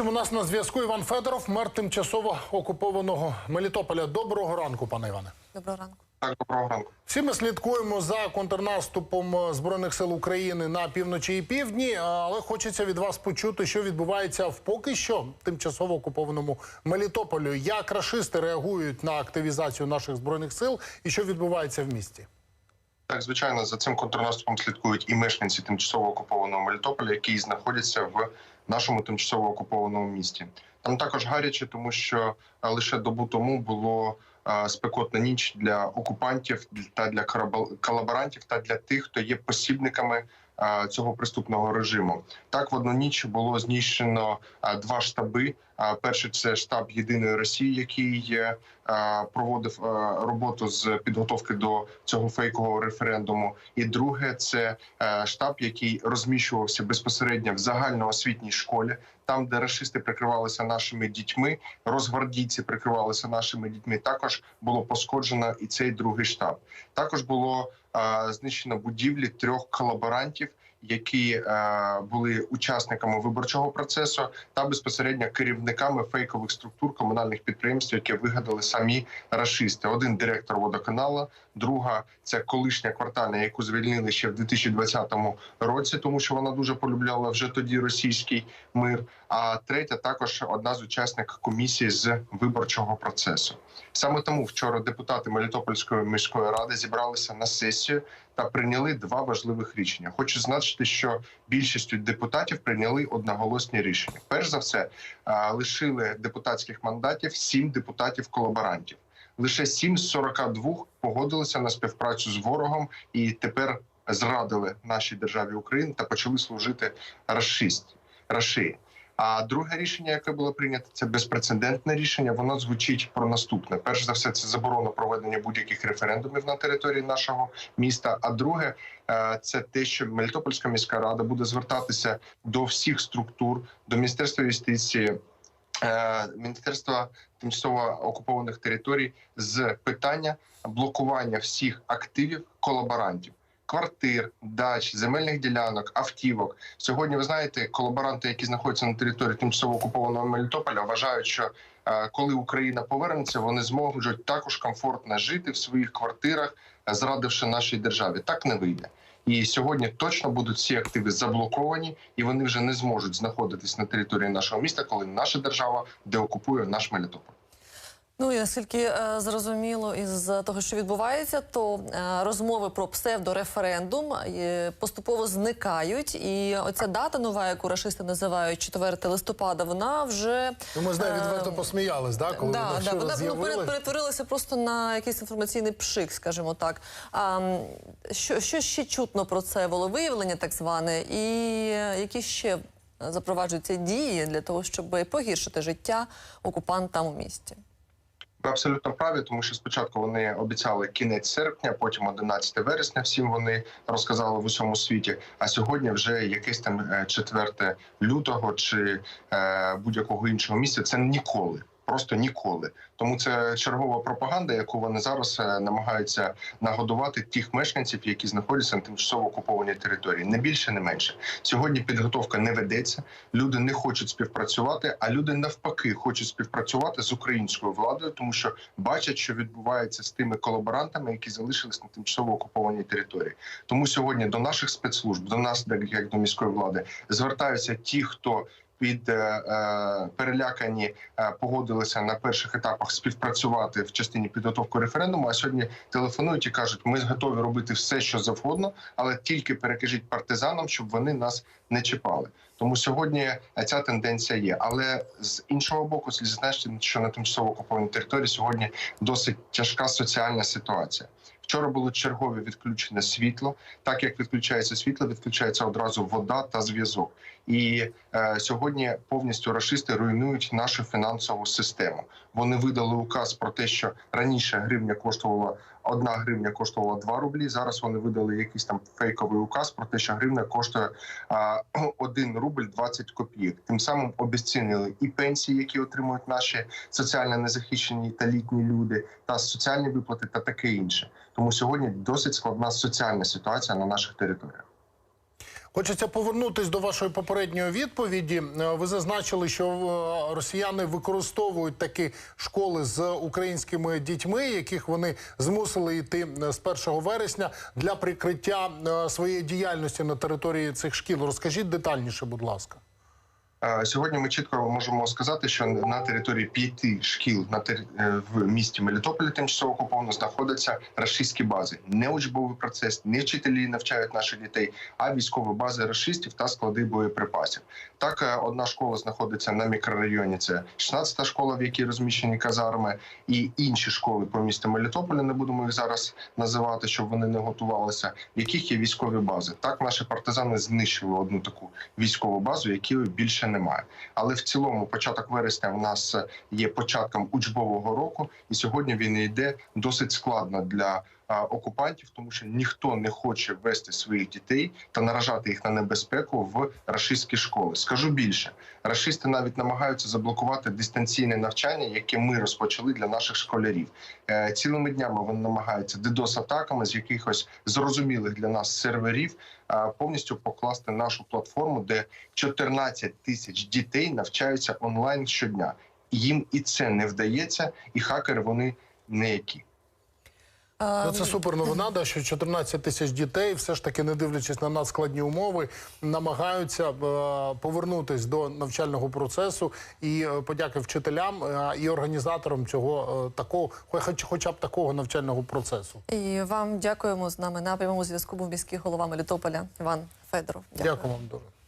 чим у нас на зв'язку Іван Федоров, мер тимчасово окупованого Мелітополя. Доброго ранку, пане Іване. Доброго ранку. Так, доброго ранку. Всі ми слідкуємо за контрнаступом е, збройних сил України на півночі і півдні, але хочеться від вас почути, що відбувається в поки що тимчасово окупованому Мелітополю. Як рашисти реагують на активізацію наших збройних сил, і що відбувається в місті? Так, звичайно, за цим контрнаступом слідкують і мешканці тимчасово окупованого Мелітополя, які знаходяться в нашому тимчасово окупованому місті. Там також гаряче, тому що е, лише добу тому було е, спекотна ніч для окупантів та для колаборантів та для тих, хто є посібниками цього преступного режиму. Так, в одну ніч було знищено е, два штаби. А Перший це штаб єдиної Росії, який е, е, проводив е, роботу з підготовки до цього фейкового референдуму. І друге це е, штаб, який розміщувався безпосередньо в загальноосвітній школі, там, де рашисти прикривалися нашими дітьми, розгвардійці прикривалися нашими дітьми. Також було пошкоджено і цей другий штаб. Також було е, знищено будівлі трьох колаборантів. Які е, були учасниками виборчого процесу та безпосередньо керівниками фейкових структур комунальних підприємств, які вигадали самі рашисти. Один директор водоканалу, друга це колишня квартальна, яку звільнили ще в 2020 році, тому що вона дуже полюбляла вже тоді російський мир. А третя також одна з учасників комісії з виборчого процесу. Саме тому вчора депутати Мелітопольської міської ради зібралися на сесію та прийняли два важливих рішення. Хочу зазначити, що більшістю депутатів прийняли одноголосні рішення. Перш за все, лишили депутатських мандатів сім депутатів-колаборантів. Лише 7 з 42 погодилися на співпрацю з ворогом і тепер зрадили нашій державі Україна та почали служити расисті, рашиї. А друге рішення, яке було прийнято, це безпрецедентне рішення. Воно звучить про наступне: перш за все, це заборона проведення будь-яких референдумів на території нашого міста. А друге, е, це те, що Мелітопольська міська рада буде звертатися до всіх структур, до міністерства юстиції. е, Міністерства тимчасово окупованих територій з питання блокування всіх активів колаборантів, квартир, дач, земельних ділянок, автівок. Сьогодні ви знаєте, колаборанти, які знаходяться на території тимчасово окупованого Мелітополя, вважають, що е, коли Україна повернеться, вони зможуть також комфортно жити в своїх квартирах, зрадивши нашій державі. Так не вийде. І сьогодні точно будуть всі активи заблоковані, і вони вже не зможуть знаходитись на території нашого міста, коли наша держава деокупує наш Мелітополь. Ну і наскільки е, зрозуміло із того, що відбувається, то е, розмови про псевдореферендум е, поступово зникають. І оця дата нова, яку рашисти називають 4 листопада, вона вже Ну, ми з нею відверто посміялись, да, коли вона да, да, вчора вона ну, з'явилась. перетворилася просто на якийсь інформаційний пшик, скажімо так. А, м, що, що ще чутно про це волевиявлення, так зване, і е, які ще запроваджуються дії для того, щоб погіршити життя окупантам у місті? Ви абсолютно праві, тому що спочатку вони обіцяли кінець серпня, потім 11 вересня. Всім вони розказали в усьому світі. А сьогодні вже якесь там е, 4 лютого чи е, будь-якого іншого місця. Це ніколи. Просто ніколи, тому це чергова пропаганда, яку вони зараз е, намагаються нагодувати тих мешканців, які знаходяться на тимчасово окупованій території. Не більше, не менше. Сьогодні підготовка не ведеться. Люди не хочуть співпрацювати, а люди навпаки хочуть співпрацювати з українською владою, тому що бачать, що відбувається з тими колаборантами, які залишились на тимчасово окупованій території. Тому сьогодні до наших спецслужб, до нас, як- як до міської влади, звертаються ті, хто під е, е, перелякані е, погодилися на перших етапах співпрацювати в частині підготовки референдуму. А сьогодні телефонують і кажуть, ми готові робити все, що завгодно, але тільки перекажіть партизанам, щоб вони нас не чіпали. Тому сьогодні ця тенденція є. Але з іншого боку, слід зазначити, що на тимчасово окупованій території сьогодні досить тяжка соціальна ситуація. Вчора було чергове відключене світло. Так як відключається світло, відключається одразу вода та зв'язок. І е, сьогодні повністю рашисти руйнують нашу фінансову систему. Вони видали указ про те, що раніше гривня коштувала одна гривня коштувала 2 рублі. Зараз вони видали якийсь там фейковий указ про те, що гривня коштує а, 1 рубль 20 копійок. Тим самим обіцінили і пенсії, які отримують наші соціально незахищені та літні люди, та соціальні виплати, та таке інше. Тому сьогодні досить складна соціальна ситуація на наших територіях. Хочеться повернутися до вашої попередньої відповіді. Е, Ви зазначили, що е, росіяни використовують такі школи з українськими дітьми, яких вони змусили йти е, з 1 вересня для прикриття своєї діяльності на території цих шкіл. Розкажіть детальніше, будь ласка. Сьогодні ми чітко можемо сказати, що на території п'яти шкіл на тери- е, в місті Мелітополі тимчасово окуповано знаходяться рашистські бази. Не учбовий процес, не вчителі навчають наших дітей, а військові бази рашистів та склади боєприпасів. Так, е, одна школа знаходиться на мікрорайоні. Це 16-та школа, в якій розміщені казарми, і інші школи по місту Мелітополя. Не будемо їх зараз називати, щоб вони не готувалися. В яких є військові бази. Так, наші партизани знищили одну таку військову базу, якої більше немає. Але в цілому, початок вересня в нас е, є початком учбового року, і сьогодні він йде досить складно для окупантів, тому що ніхто не хоче вести своїх дітей та наражати їх на небезпеку в рашистські школи. Скажу більше, рашисти навіть намагаються заблокувати дистанційне навчання, яке ми розпочали для наших школярів. Е, Цілими днями вони намагаються дидос-атаками з якихось зрозумілих для нас серверів повністю покласти нашу платформу, де 14 тисяч дітей навчаються онлайн щодня. Їм і це не вдається, і хакери вони ніякі. Ну, це супер новина, да, що 14 тисяч дітей, все ж таки, не дивлячись на надскладні умови, намагаються е, повернутись до навчального процесу. І е, подяки вчителям е, і організаторам цього е, такого, хоч, хоча б такого навчального процесу. І вам дякуємо з нами на прямому зв'язку. Був міський голова Мелітополя Іван Федоров. Дякую вам дуже.